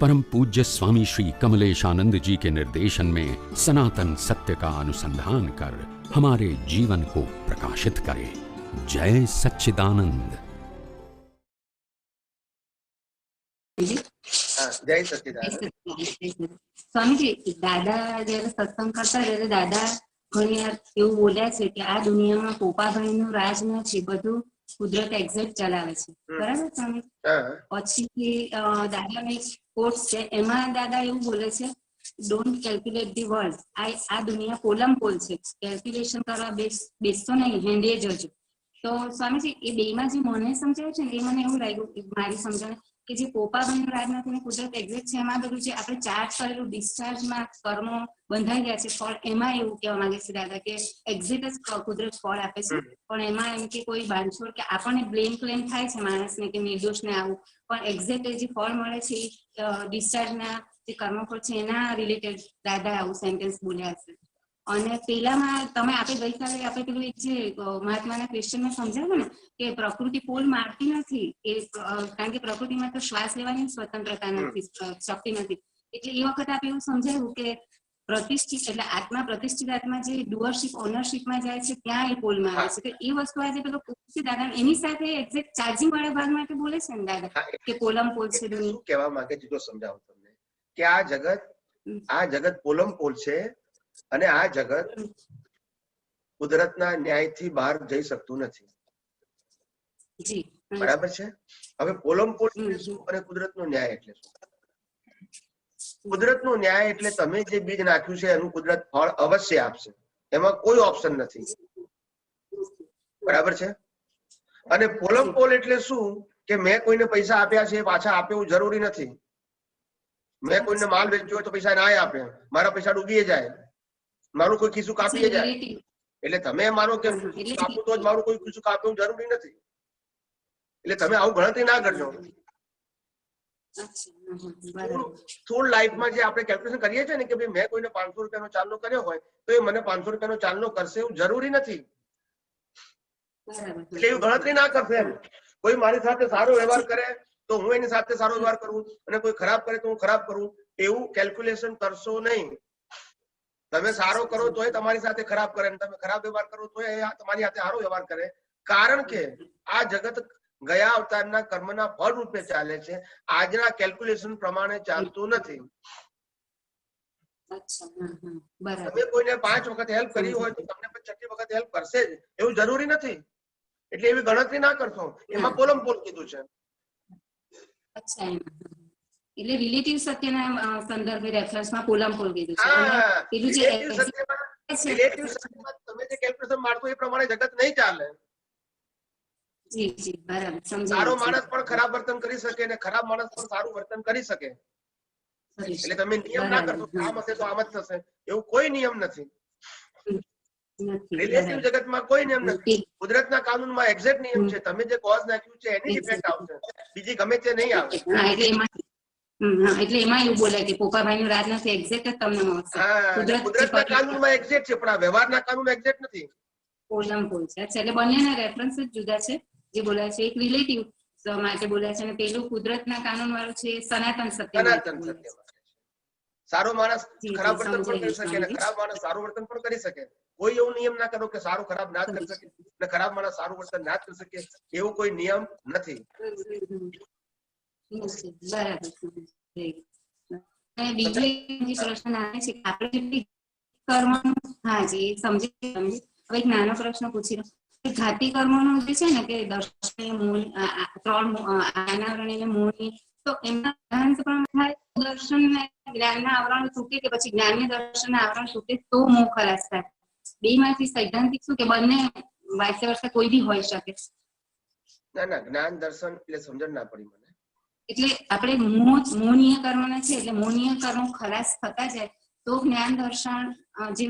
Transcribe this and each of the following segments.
परम पूज्य स्वामी श्री कमलेशानंद जी के निर्देशन में सनातन सत्य का अनुसंधान कर हमारे जीवन को प्रकाशित करे जय सच्चिदानंद હા જય સચિદાનંદ સ્વામીજી દાદા જયારે સત્સંગ કરતા ત્યારે દાદા ઘણી વાર એવું બોલ્યા છે કે આ દુનિયામાં પોપાભાઈ નું રાજ નથી બધું કુદરત એક્ઝેક્ટ ચલાવે છે. બરાબર તમે પછી દાદા દાદાનો એક કોર્સ છે. એમાં દાદા એવું બોલે છે ડોન્ટ કેલ્ક્યુલેટ ધી વર્લ્ડ આ આ દુનિયા પોલમ પોલ છે. કેલ્ક્યુલેશન કરવા બેસ બેસતો નહીં હેન્ડે જજો તો સ્વામીજી એ બેમાં જે મને સમજાયું છે ને એ મને એવું લાગ્યું કે મારી સમજણ કે જે કોપાબંધ રાજનાથ અને કુદરત એક્ઝેક્ટ છે એમાં બધું જે આપણે ચાર્જ કરેલું ડિસ્ચાર્જમાં કર્મો બંધાઈ ગયા છે ફળ એમાં એવું કહેવા માંગે છે દાદા કે એક્ઝેક્ટ જ કુદરત ફળ આપે છે. પણ એમાં એમ કે કોઈ બાંધછોડ કે આપણને બ્લેમ ક્લેમ થાય છે માણસને કે નિર્દોષને આવું. પણ એક્ઝેક્ટ જે ફળ મળે છે ડિસ્ચાર્જના જે કર્મફળ છે એના રિલેટેડ દાદા આવું સેન્ટેન્સ બોલ્યા છે. અને પેલામાં તમે આપણે ગઈકાલે આપણે પેલું એક જે મહાત્માના ક્વેશ્ચનમાં સમજાવ્યું ને કે પ્રકૃતિ પોલ મારતી નથી એ કારણ કે પ્રકૃતિમાં તો શ્વાસ લેવાની સ્વતંત્રતા નથી શક્તિ નથી. એટલે એ વખત આપણે એવું સમજાવ્યું કે પ્રતિષ્ઠિત એટલે આત્મા પ્રતિષ્ઠિત આત્મા જે ડુઅરશિપ ઓનરશિપમાં જાય છે ત્યાં એ પોલમાં આવે છે. તો એ વસ્તુ આજે પેલો દાદા એની સાથે એક્ઝેક્ટ ચાર્જિંગ વાળા ભાગ માટે બોલે છે ને દાદા કે પોલમ પોલ છે કેવા માંગે છે જો સમજાવું તમને કે આ જગત આ જગત પોલમ પોલ છે અને આ જગત કુદરતના ન્યાયથી બહાર જઈ શકતું નથી. બરાબર છે? હવે પોલમ પોલ એટલે હમ. શું અને કુદરતનો ન્યાય એટલે શું? કુદરતનો ન્યાય એટલે તમે જે બીજ નાખ્યું છે એનું કુદરત ફળ અવશ્ય આપશે. એમાં કોઈ ઓપ્શન નથી. બરાબર છે? અને પોલમ પોલ એટલે શું? કે મેં કોઈને પૈસા આપ્યા છે પાછા આપે એવું જરૂરી નથી. મેં કોઈને માલ વેચ્યો હોય તો પૈસા ના આપે. મારા પૈસા ડૂબી જાય. મારું કોઈ ખિસ્સું કાપી જાય એટલે તમે મારો કે હમ, કાપું તો જ મારું કોઈ ખિસ્સું કાપવું જરૂરી નથી. એટલે તમે આવું ગણતરી ના કરજો. થોડ લાઈફમાં જે આપણે કેલ્ક્યુલેશન કરીએ છીએ ને કે ભાઈ મેં કોઈને પાંચસો રૂપિયાનો ચાલનો કર્યો હોય તો એ મને પાંચસો રૂપિયાનો ચાલનો કરશે એવું જરૂરી નથી. એટલે એવું ગણતરી ના કરશે એમ. કોઈ મારી સાથે સારો વ્યવહાર કરે તો હું એની સાથે સારો વ્યવહાર કરું અને કોઈ ખરાબ કરે તો હું ખરાબ કરું એવું કેલ્ક્યુલેશન કરશો નહીં. તમે સારો કરો તોય તમારી સાથે ખરાબ કરે તમે ખરાબ વ્યવહાર કરો તોય તમારી સાથે સારો વ્યવહાર કરે. કારણ કે આ જગત ગયા અવતારના કર્મના ફળ રૂપે ચાલે છે. આજના કેલ્ક્યુલેશન પ્રમાણે ચાલતું નથી. તમે કોઈને પાંચ વખત હેલ્પ કરી હોય તો તમને પણ છઠ્ઠી વખત હેલ્પ કરશે જ. એવું જરૂરી નથી. એટલે એવી ગણતરી ના કરશો. એમાં પોલમ પોલ કીધું છે. અચ્છા. એટલે રિલેટિવ સત્યના સંદર્ભે રેફરન્સમાં પોલમ પોલ કીધું છે. અને પેલું જે relative સત્યમાં તમે જે કેલ્ક્યુલેશન મારશો એ પ્રમાણે જગત નહીં ચાલે. જી જી બરાબર સારો માણસ પણ ખરાબ વર્તન કરી શકે ખરાબ માણસ પણ સારું વર્તન કરી શકે. એટલે તમે નિયમ ના કરશો આમ હશે તો આમ જ થશે. એવું કોઈ નિયમ નથી. રિલેટિવ જગતમાં કોઈ નિયમ નથી. કુદરતના કાનૂનમાં એક્ઝેક્ટ નિયમ છે. તમે જે કોઝ નાખ્યું છે એની ઇફેક્ટ આવશે. બીજી ગમે તે નહીં આવે. એટલે એમાં હમ, એટલે એમાં એવું બોલાય કે પોપાભાઈ નું રાજ નથી એક્ઝેક્ટ જ તમને મળશે. કુદરત કુદરતના કાનૂનમાં એક્ઝેક્ટ છે પણ આ વ્યવહારના કાનૂન એક્ઝેક્ટ નથી. કોલમ પોલ છે. એટલે બંનેના રેફરન્સ જ જુદા છે જે બોલાય છે. એક રિલેટિવ માટે બોલાય છે અને પેલું કુદરતના કાનૂન વાળું છે સનાતન સત્ય સનાતન સારો માણસ ખરાબ વર્તન પણ કરી શકે અને ખરાબ માણસ સારું વર્તન પણ કરી શકે. કોઈ એવું નિયમ ના કરો કે સારું ખરાબ ના કરી શકે અને ખરાબ માણસ સારું વર્તન ના કરી શકે એવો કોઈ નિયમ નથી. નાનો પ્રશ્ન પૂછી લો ઘાતી કર્મોનું જે છે ને કે દર્શન મૂળ ત્રણ અનાવરણ એટલે તો એમના પણ થાય દર્શન જ્ઞાનના આવરણ તૂટે કે પછી જ્ઞાનને દર્શનના આવરણ તૂટે તો મોહ ખલાસ થાય બે માંથી સૈદ્ધાંતિક શું કે બંને વાયસે વર્ષે કોઈ બી હોઈ શકે ના ના, જ્ઞાન દર્શન એટલે સમજણ ના પડી મને. એટલે આપણે મોહ મોહનીય કર્મના છે એટલે મોહનીય કર્મ ખલાસ થતા જાય તો જ્ઞાન દર્શન જે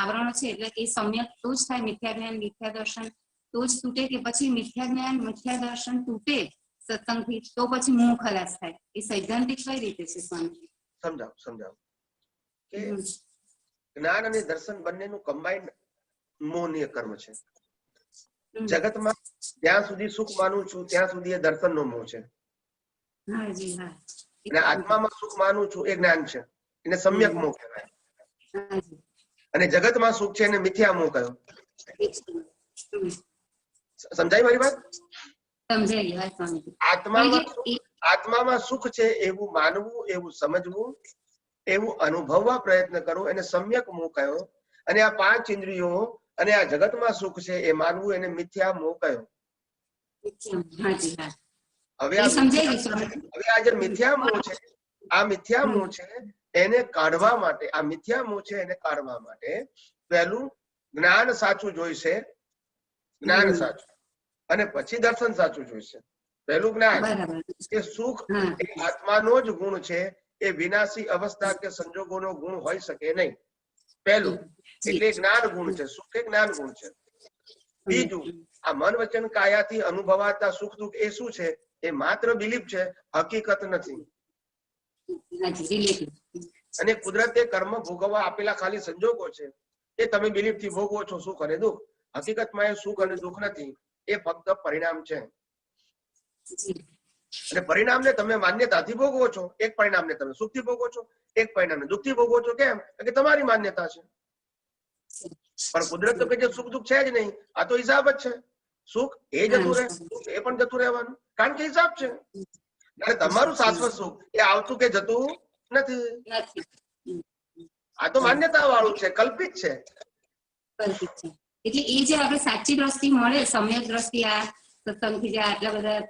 આવરણો છે એટલે એ સમ્યક તો જ થાય મિથ્યા જ્ઞાન મિથ્યા દર્શન તો જ તૂટે કે પછી મિથ્યા જ્ઞાન મિથ્યા દર્શન તૂટે સત્સંગથી તો પછી મોહ ખલાસ થાય. એ સૈદ્ધાંતિક કઈ રીતે છે સ્વામી સમજાવો સમજાવો. કે જ્ઞાન અને દર્શન બંનેનું કમ્બાઈન્ડ મોહનીય કર્મ છે. જગતમાં જ્યાં સુધી સુખ માનું છું ત્યાં સુધી એ દર્શનનો મોહ છે. અને આત્મામાં સુખ માનું છું એ જ્ઞાન છે. એને સમ્યક મોહ કહેવાય. અને જગતમાં સુખ છે એને મિથ્યા મોહ કયો. સમજાય મારી વાત? આત્મામાં આત્મામાં સુખ છે એવું માનવું એવું સમજવું એવું અનુભવવા પ્રયત્ન કરવો એને સમ્યક મોહ કયો અને આ પાંચ ઇન્દ્રિયો અને આ જગતમાં સુખ છે એ માનવું એને મિથ્યા મોહ કયો હવે હવે આ જે મિથ્યા મોહ છે આ મિથ્યા મોહ છે એને કાઢવા માટે આ મિથ્યા મોહ છે એને કાઢવા માટે પહેલું જ્ઞાન સાચું જોઈશે જ્ઞાન સાચું. અને પછી દર્શન સાચું જોઈશે. પહેલું જ્ઞાન કે સુખ એ આત્માનો જ ગુણ છે એ વિનાશી અવસ્થા કે સંજોગોનો ગુણ હોઈ શકે નહીં. પહેલું એટલે જ્ઞાન ગુણ છે સુખ એ જ્ઞાન ગુણ છે. બીજું આ મન વચન કાયાથી અનુભવાતા સુખ દુઃખ એ શું છે? એ માત્ર બિલીફ છે હકીકત નથી. અને કુદરતે કર્મ ભોગવવા આપેલા ખાલી સંજોગો છે. એ તમે બિલીફથી ભોગવો છો સુખ અને દુઃખ? હકીકતમાં એ સુખ અને દુઃખ નથી એ ફક્ત પરિણામ છે. અને પરિણામને તમે માન્યતાથી ભોગવો છો એક પરિણામને તમે સુખથી ભોગવો છો એક પરિણામને દુઃખથી ભોગવો છો કેમ? કે તમારી માન્યતા છે. પણ કુદરત તો કે જે સુખ દુઃખ છે જ નહીં આ તો હિસાબ જ છે. સુખ એ જતું રહે એ પણ જતું રહેવાનું. કારણ કે હિસાબ છે. અને તમારું શાશ્વત સુખ એ આવતું કે જતું નથી. આ તો માન્યતા વાળું છે કલ્પિત છે. કલ્પિત છે. એટલે એ જે આપણે સાચી દ્રષ્ટિ મળે સમ્યક દ્રષ્ટિ આ સત્સંગથી જે આટલા બધા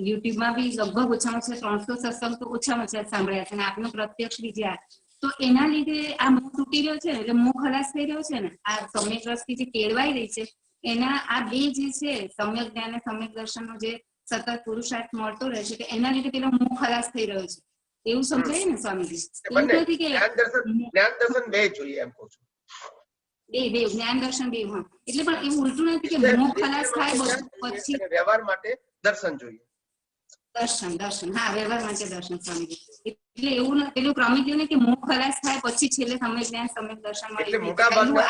યુટ્યુબમાં બી લગભગ ઓછામાં ઓછા ત્રણસો સત્સંગ તો ઓછામાં ઓછા સાંભળ્યા છે અને આપનો પ્રત્યક્ષ બી જે આ. તો એના લીધે આ મોં તૂટી રહ્યો છે એટલે મોં ખલાસ થઈ રહ્યો છે ને? આ સમ્યક દ્રષ્ટિ જે કેળવાઈ રહી છે એના આ બે જે છે સમ્યક જ્ઞાન અને સમ્યક દર્શનનો જે સતત પુરુષાર્થ મળતો રહે છે કે એના લીધે પેલો મોહ ખલાસ થઈ રહ્યો છે. એવું સમજાય ને સ્વામીજી? એવું નથી કે જ્ઞાન દર્શન જ્ઞાન દર્શન બે જોઈએ એમ કહું છું. બે બે જ્ઞાન દર્શન બે હા. એટલે પણ એવું ઉલટું નથી કે મોહ ખલાસ થાય બધું પછી વ્યવહાર માટે દર્શન જોઈએ. દર્શન દર્શન. હા વ્યવહાર માટે દર્શન સ્વામી એટલે એવું ન- પેલું ક્રમિક એવું કે મોહ ખલાસ થાય પછી છેલ્લે સમય જ્ઞાન સમય દર્શન એટલે મોટા ભાગના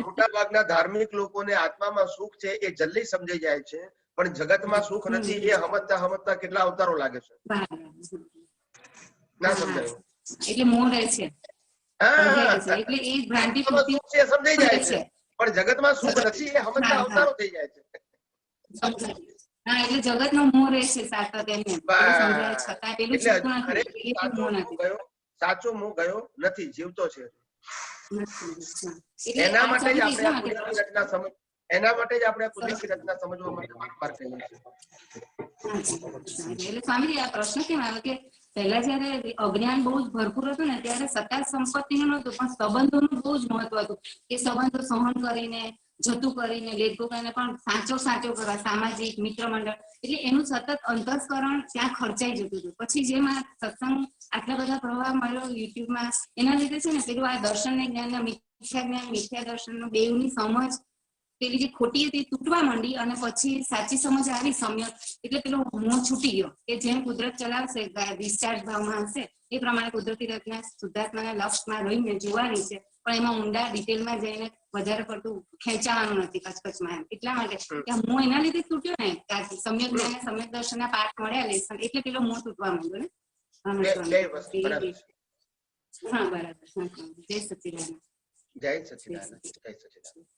મોટા ભાગના ધાર્મિક લોકોને આત્મામાં સુખ છે એ જલ્દી સમજાઈ જાય છે પણ જગતમાં સુખ નથી એ હમતતા હમતતા કેટલા અવતારો લાગે છે. ના. સમજાય. એટલે મોહ રહે છે. એટલે એ ભ્રાંતિ સમજાઈ જાય છે. પણ જગતમાં સુખ નથી એ સમજતા હા, હા. અવતારો થઈ જાય છે. હા એટલે જગત નો મોહ રહે છે સાતત એમને એવું સમજાય છતાં પેલું છૂટું નથી. સાચો મોહ નથી. ગયો સાચો મોહ ગયો નથી જીવતો છે. એના માટે જ આપણે રચના સમજ એના માટે જ આપણે કુદરતી રચના સમજવા માટે વારંવાર કહીએ છીએ એટલે સ્વામી આ પ્રશ્ન કેમ આવ્યો કે પહેલા જયારે અજ્ઞાન બહુ જ ભરપૂર હતું ને ત્યારે સત્તા સંપત્તિનું નહોતું પણ સંબંધોનું બહુ જ મહત્વ હતું. એ સંબંધો સહન કરીને જતું કરીને લેટગો કરીને પણ સાચો સાચો કરવા, સામાજિક, મિત્ર મંડળ. એટલે એનું સતત અંતસ્કરણ ત્યાં ખર્ચાઈ જતું હતું. પછી જેમાં સત્સંગ આટલા બધા પ્રવાહ મળ્યો યુટ્યુબમાં, એના લીધે છે ને પેલું આ દર્શન ને જ્ઞાન મિથ્યા જ્ઞાન, મિથ્યા દર્શન બેવની સમજ પેલી જે ખોટી હતી તૂટવા માંડી અને પછી સાચી સમજ આવી સમ્યક. એટલે પેલો મોહ છૂટી ગયો કે જેમ કુદરત ચલાવશે ડિસ્ચાર્જ ભાવમાં હશે, એ પ્રમાણે કુદરતી રચના શુદ્ધાત્માના લક્ષમાં રહીને જોવાની છે. પણ એમાં ઊંડા ડિટેલમાં જઈને વધારે પડતું ખેંચાવાનું નથી કચકચમાં એમ. એટલા માટે કે આ એના લીધે તૂટ્યો ને સમ્યક જ્ઞાન સમ્યક દર્શન ના પાઠ મળ્યા લેસન એટલે પેલો મોં તૂટવા માંડ્યો ને. હા, બરાબર. હા હા, હા. જય સચિદાન જય સચિદાન જય સચિદાનંદ.